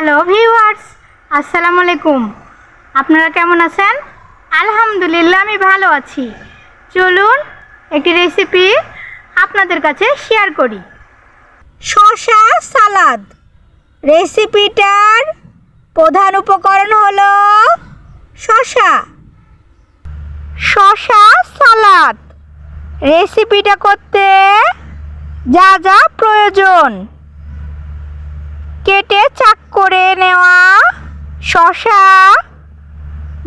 Hello viewers আসসালামু আলাইকুম আপনারা কেমন আছেন? আলহামদুলিল্লাহ, আমি ভালো আছি। চলুন একটি রেসিপি আপনাদের কাছে শেয়ার করি। শশা সালাদ। রেসিপিটার প্রধান উপকরণ হলো শশা শশা সালাদ। রেসিপিটা করতে যা যা প্রয়োজন। কেটে চাক করে নেওয়া শশা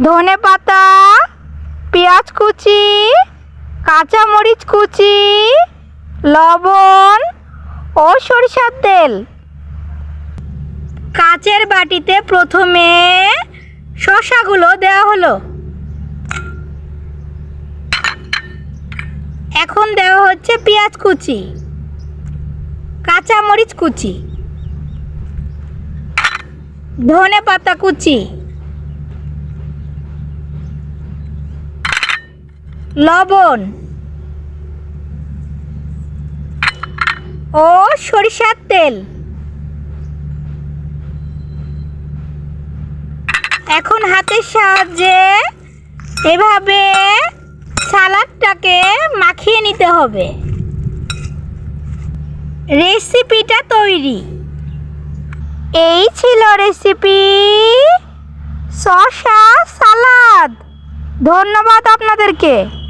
ধনে পাতা, পেঁয়াজ কুচি কাঁচামরিচ কুচি, লবণ ও সরিষার তেল। কাচের বাটিতে প্রথমে শশাগুলো দেওয়া হলো। এখন দেওয়া হচ্ছে পেঁয়াজ কুচি কাঁচামরিচ কুচি। ধনে পাতা কুচি। লবণ। ও সরিষার তেল। এখন হাতের সাহায্যে এভাবে সালাডটাকে মাখিয়ে নিতে হবে। রেসিপিটা তৈরি। এই ছিল রেসিপি শশা সালাদ। ধন্যবাদ আপনাদেরকে।